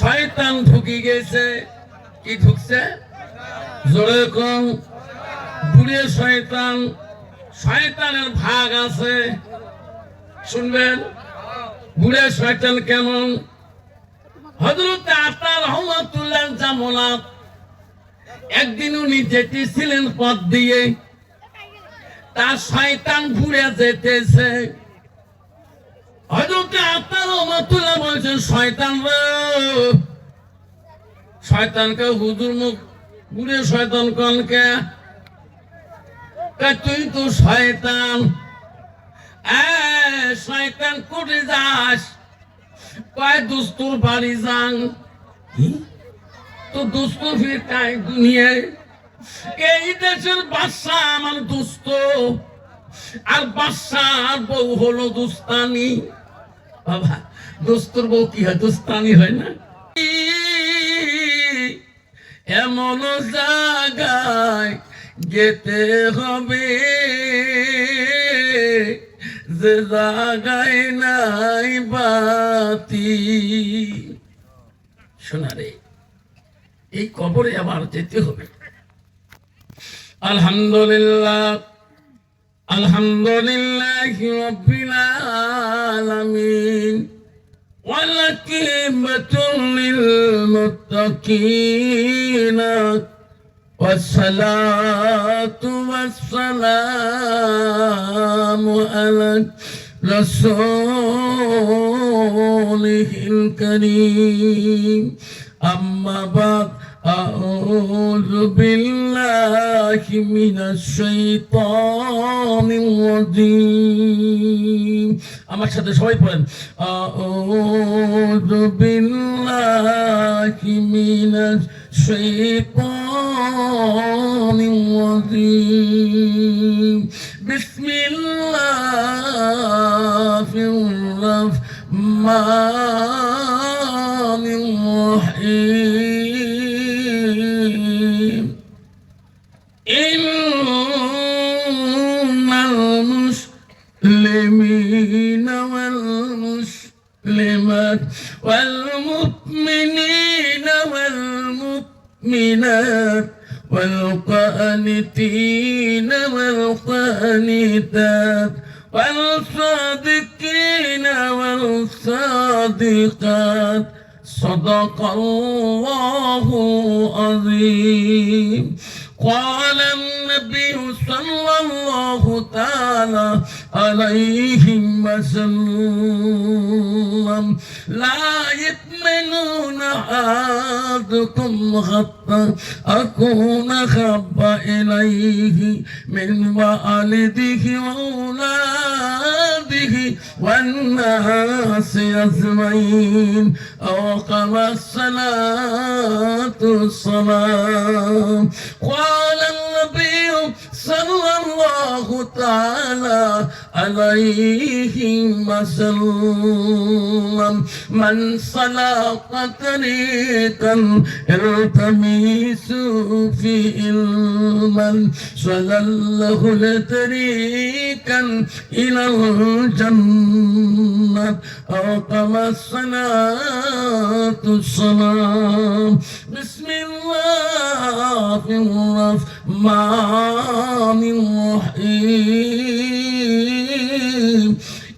শয়তান ঢুকি গেছে। কি ঢুকছে জোরে কম। বুড়ে শয়তান, শয়তানের ভাগ আছে। শুনবেন? বুড়ে শয়তান কেমন? হজরত আতা রহমতুল্লাহ জামলাত একদিন উনি যেতেছিলেন পথ দিয়ে। তার শয়তান ঘুরে যেতেছে। হজরত আতা রহমতুল্লাহ বলছেন শয়তান রে শয়তানকে হুজুর মুখ ঘুরে শয়তান কনকে তুই তো শয়তান। শয়তান যাস কয় দুস্তুর বাড়ি যান। তো দুস্ত ফির কাই দুনিয়ায়। এই দেশের বাদশা আমার দুস্ত। আর বাদশা আর বউ হলো দুস্তানি। বাবা দোস্তর বউ কি হয়? দুস্তানি হয় না? এমন জায়গায় যেতে হবে যে জায়গায় নাই বাতি। শোনা রে, এই কবরে আবার যেতে হবে। আলহামদুলিল্লাহ الحمد لله رب العالمين والعقبة للمتقين والصلاة والسلام على رسوله الكريم أما بعد أعوذ بالله من الشيطان الرجيم আমার সাথে সবাই পড়েন أعوذ بالله من الشيطان الرجيم بسم الله الرحمن الرحيم والمسلمات والمؤمنين والمؤمنات والقانتين والقانتات والصادقين والصادقات. صدق الله عظيم قال النبي صلى الله تعالى عليه وسلم لا يؤمنون أحدكم حتى أكون خب إليه من والده وأولاده والناس أجمعين أو الصلاة والسلام قال النبي তাআলা عليه وسلم. من سلك طريقا التميس في علما. سلله لطريقا إلى الجنة. أو كما الصلاة السلام بسم الله الرحمن الرحيم.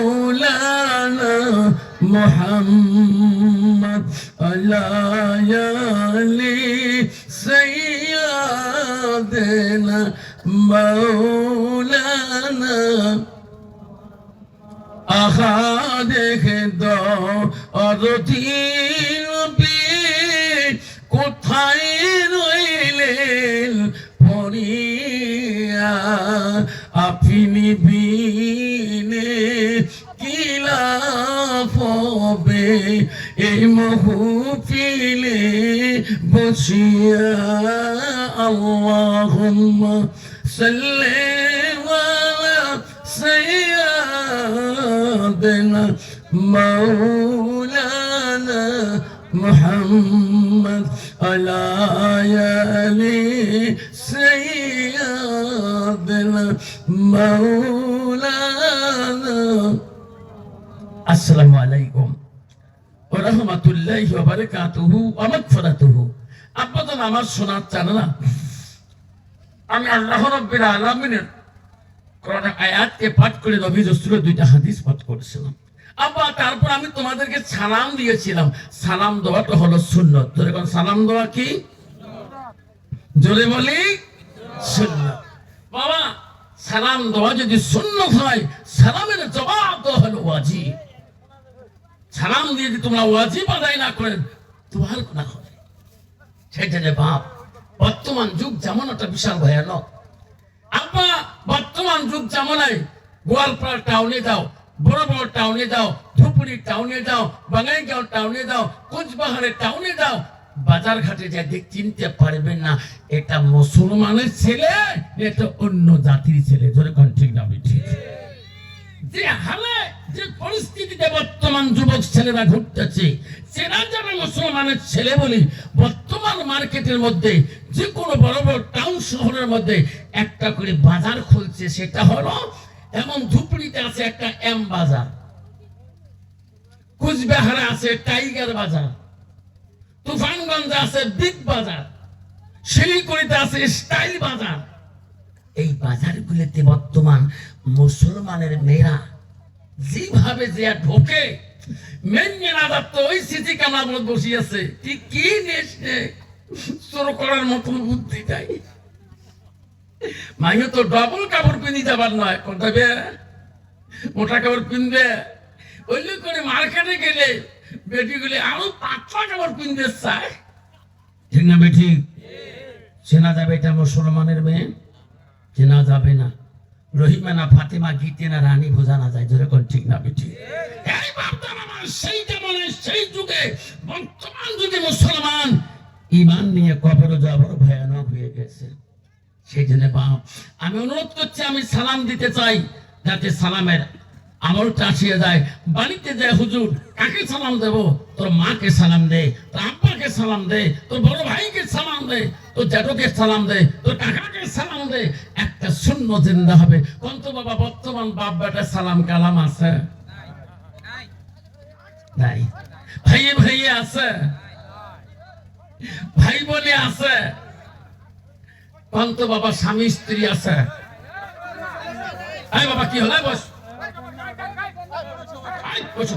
مولانا محمد ليالي سيدنا مولانا أخذك دو أرتين بي كتين ويلين بنيا أبني بي এই মহুফিলে বসিয়া আল্লাহুম্মা সাল্লি আলা সাইয়্যিদিনা মাওলানা محمد على آل سيدنا مولانا السلام عليكم আমার শোনার চান আমি আল্লাহ পাঠ করে দুইটা হাদিস পাঠ করেছিলাম। তারপর আমি তোমাদেরকে সালাম দিয়েছিলাম। সালাম দেওয়াটা হলো শূন্য সালাম দেওয়া কি? জোরে বলি শূন্য বাবা, সালাম দেওয়া যদি শূন্য হয়, সালামের জবাব দেওয়া হলো ওয়াজিব। সালাম দিয়ে যদি তোমরা ওয়াজিব আদায় না করেন তোমার গুণা হবে। সেই জন্য বাপ, বর্তমান যুগ যেমন একটা বিশাল ভয়ানক। আব্বা, বর্তমান যুগ যেমন গোয়ালপাড়া টাউনে যাও বড় বড় টাউনে যাও ধুপুরি টাউনে যাও বাঙাইগাঁও টাউনে যাও, কোচবাহারের টাউনে যাও বাজার ঘাটে যা চিনতে পারবেন না, এটা মুসলমানের ছেলে, এটা অন্য জাতির ছেলে। ধরে কোন ঠিক না ঠিক। যে হালে যে পরিস্থিতিতে বর্তমান যুবক ছেলেরা ঘুরতেছে, সেরা যারা মুসলমানের ছেলে বলি বর্তমান মার্কেটের মধ্যে যে কোনো বড় বড় টাউন শহরের মধ্যে একটা করে বাজার খুলছে, সেটা হলো এমন ধুপড়িতে আছে একটা এম বাজার। কুচবিহারে আছে টাইগার বাজার। তুফানগঞ্জে আছে বিগ বাজার। শিলিগুড়িতে আছে স্টাইল বাজার। এই বাজারগুলিতে বর্তমান মুসলমানের মেয়েরা যেভাবে যে ঢোকে মেন তো ওই সিসি ঠিক কি করার মতন বুদ্ধি মাইও তো ডবল কাপড় পিনি যাবার নয় মোটা কাপড় পিনবে ওইলে করে মার্কেটে গেলে বেটিগুলি আরও পাতলা কাপড় পিনতে চায় ঠিক না বেটি? চেনা যাবে এটা মুসলমানের মেয়ে? চেনা যাবে না। রহিমা না ফাতেমা গীতে না রানী বোঝানো যায় যেরকম ঠিক না আমার সেই যেমন, সেই যুগে বর্তমান যুগে মুসলমান ইমান নিয়ে কবর যাবার ভয়ানক হয়ে গেছে। সেই জন্য বাপ, আমি অনুরোধ করছি, আমি সালাম দিতে চাই, যাতে সালামের আমলটা আসিয়ে যায়। বাড়িতে যায় হুজুর, কাকে সালাম দেব? তোর মাকে সালাম দে, তোর আব্বাকে সালাম দে, তোর বড় ভাইকে সালাম দে, তোর জ্যাঠকে সালাম দে, তোর কাকাকে সালাম একটা শূন্য জিন্দা হবে। কন্ত বাবা, বর্তমান বাপ বেটা সালাম কালাম আছে? ভাইয়ে ভাইয়ে আছে? ভাই বলে আছে? কন্ত বাবা স্বামী স্ত্রী আছে? বাবা, কি হলো? বস। বসো।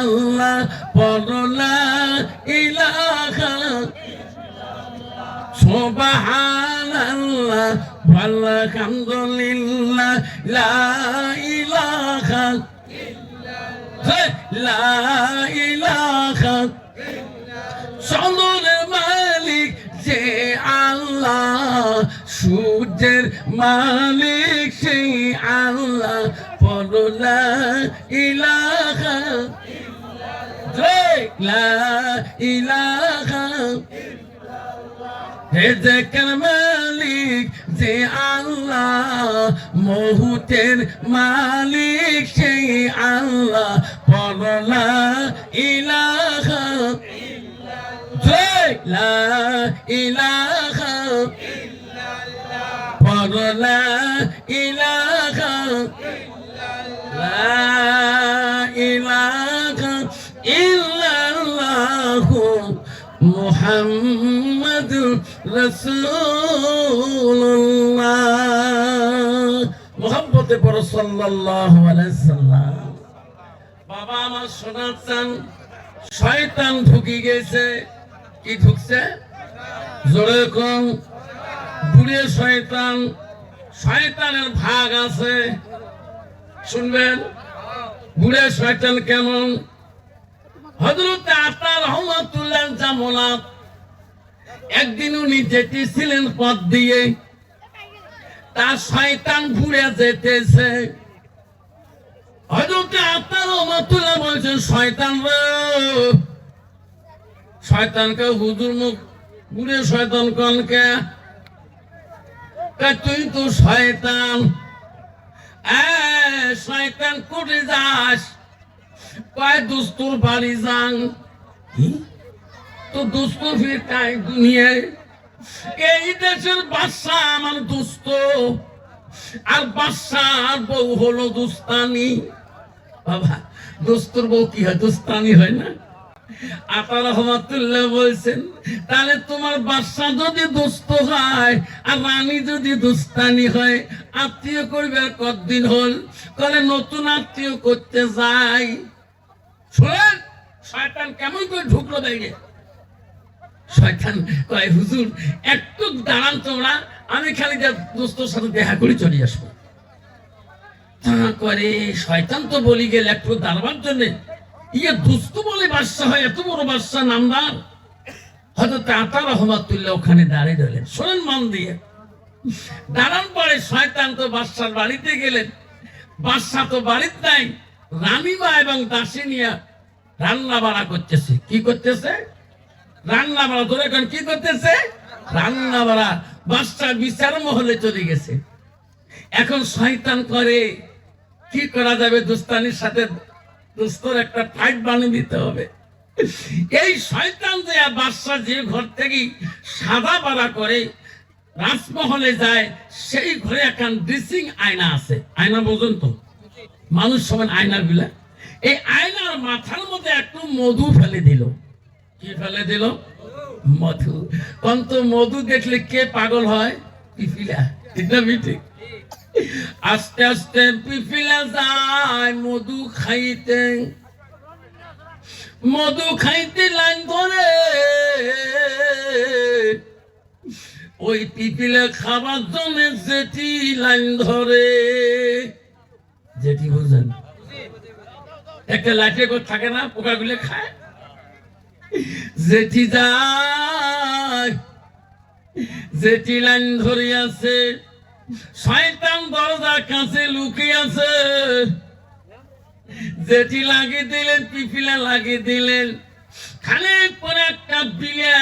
আল্লাহ পরলা ইলাহা। সুবহানাল্লাহ ওয়ালহামদুলিল্লাহ লা লা মালিক যে আল্লাহ, সূর্যের মালিক সেই আল্লাহ পরলা ইলাহা। লা ইলাহা রেজেকের মালিক যে আল্লাহ মহুতের মালিক সেই আল্লাহ পরলা ইলাহা ইলাহা পরলা ইলাহা মুহাম্মাদুর রাসূলুল্লাহ। মুহাম্মদ পড়ো সাল্লাল্লাহু আলাইহি সাল্লাম। বাবা আমার শোনাচ্ছেন শয়তান ঢুকি গেছে। কি ঢুকছে? জোরে কম বুড়ে শয়তান, শয়তানের ভাগ আছে। শুনবেন? বুড়ে শয়তান কেমন? হজরত আতা রহমতুল্লাহ জামলাত একদিন উনি যেতেছিলেন পথ দিয়ে, তার শয়তান ঘুরে যেতেছে। হজরত আতা রহমতুল্লাহ বলছেন, শয়তান রে, শয়তানকে হুজুর মুখ ঘুরে শয়তান কনকে তুই তো শয়তান। শয়তান করে যাস? কয় দুস্তুর বাড়ি যান তো দুস্ত ফির কাই দুনিয়ায়। এই দেশের বাদশা আমার দুস্ত। আর বাদশার বউ হলো দুস্তানি। বাবা দোস্তর বউ কি হয়? দোস্তানি হয় না? রহমতুল্লাহ বলছেন, তাহলে তোমার যদি হয়, আর রানী যদি দুস্তানি হয়, আত্মীয় করবে কতদিন হল? কলে নতুন আত্মীয় করতে যাই। শোনেন শয়তান কেমন করে ঢুকলো শয়তান কয়, হুজুর, একটু দাঁড়ান তোমরা, আমি খালি যা দোস্তর সাথে দেখা করে চলে আসব। তা করে, শয়তান তো বলি গেল একটু দাঁড়াবার জন্য ইয়ে দুস্থ বলে বাদশা হয়, এত বড় বাদশা নামদার। হয়তো তাতা রহমাতুল্লাহ ওখানে দাঁড়িয়ে রইলেন। শোনেন মন দিয়ে। দাঁড়ান পরে শয়তান তো বাদশার বাড়িতে গেলেন। বাদশা তো বাড়িতে নাই, রানীমা এবং দাসিনিয়া রান্না বাড়া করতেছে। কি করতেছে? রান্না বাড়া ধরে এখন কি করতেছে? রান্না বাড়া বাদশা বিচার মহলে চলে গেছে। এখন শয়তান করে, কি করা যাবে দুস্তানির সাথে দুস্তর একটা ফাইট বানিয়ে দিতে হবে। এই শয়তান যে আর বাদশা যে ঘর থেকে সাদা বাড়া করে রাজমহলে যায়, সেই ঘরে এখন ড্রেসিং আয়না আছে। আয়না বোঝেন তো? মানুষ সমান আয়না গুলা। এই আয়নার মাথার মধ্যে একটু মধু ফেলে দিল। কি ফেলে দিল? মধু। কন্ত মধু দেখলে কে পাগল হয়? পিপিলা। ঠিক আস্তে আস্তে পিপিলা যায়, মধু খাইতে। মধু খাইতে লাইন ধরে। ওই পিপিলে খাবার জন্য যেটি লাইন ধরে। যেটি বুঝেন? একটা লাঠি করে থাকে না পোকা পোকাগুলো খায়। যেটি যায় যেটি লাইন ধরে আছে শয়তান দরজার কাছে লুকিয়ে আছে। যেটি লাগিয়ে দিলেন, পিপিলা লাগিয়ে দিলেন। খালি পরে একটা বিলিয়া